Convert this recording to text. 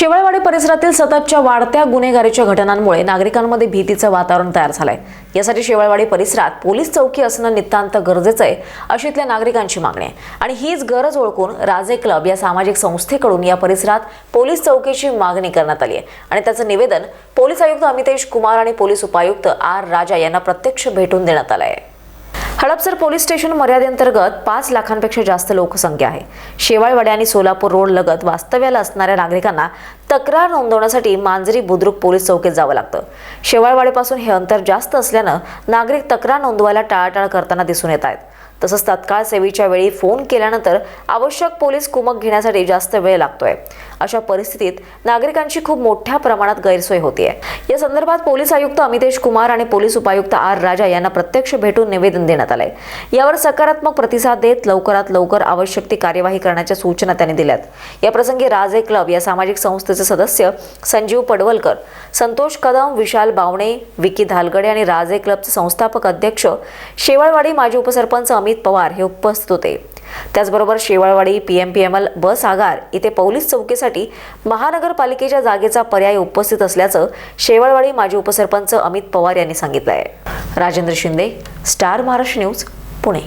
शेवळवाडी परिसरातील सततच्या वाढत्या गुन्हेगारीच्या घटनांमुळे नागरिकांमध्ये भीतीचं वातावरण तयार झालंय. यासाठी शेवळवाडी परिसरात पोलीस चौकी असणं नितांत गरजेचं आहे अशी इथल्या नागरिकांची मागणी आहे. आणि हीच गरज ओळखून राजे क्लब या सामाजिक संस्थेकडून या परिसरात पोलीस चौकीची मागणी करण्यात आली आहे. आणि त्याचं निवेदन पोलीस आयुक्त अमितेश कुमार आणि पोलीस उपायुक्त आर राजा यांना प्रत्यक्ष भेटून देण्यात आलं आहे हडपसर पोलीस स्टेशन मर्यादेअंतर्गत पाच लाखांपेक्षा जास्त लोकसंख्या आहे. शेवाळवाडे आणि सोलापूर रोड लगत वास्तव्याला असणाऱ्या नागरिकांना तक्रार नोंदवण्यासाठी मांजरी बुद्रुक पोलीस चौकीत जावं लागतं. शेवाळवाडेपासून हे अंतर जास्त असल्यानं नागरिक तक्रार नोंदवायला टाळाटाळ करताना दिसून येत आहेत. तसंच तत्काळ सेवेच्या वेळी फोन केल्यानंतर आवश्यक पोलीस कुमक घेण्यासाठी जास्त वेळ लागतोय. अशा परिस्थितीत नागरिकांची खूप मोठ्या प्रमाणात गैरसोय होतीये. या संदर्भात पोलीस आयुक्त अमितेश कुमार आणि पोलीस उपायुक्त आर राजा यांना प्रत्यक्ष भेटून निवेदन देण्यात आलंय. यावर सकारात्मक प्रतिसाद देत लवकरात लवकर आवश्यक ती कार्यवाही करण्याच्या सूचना त्यांनी दिल्यात. या प्रसंगी राजे क्लब या सामाजिक संस्थेचे सदस्य संजीव पडवलकर संतोष कदम विशाल बावणे विकी धालगडे आणि राजे क्लबचे संस्थापक अध्यक्ष शेवाळवाडी माजी उपसरपंच अमित पवार हे उपस्थित होते. त्याचबरोबर Shewalwadi P M P M L bus आगार इथे पोलीस चौकीसाठी महानगरपालिकेच्या जागेचा पर्याय उपस्थित असल्याचं शेवाळवाडी माजी उपसरपंच अमित पवार यांनी सांगितलं आहे राजेंद्र शिंदे स्टार महाराष्ट्र न्यूज पुणे.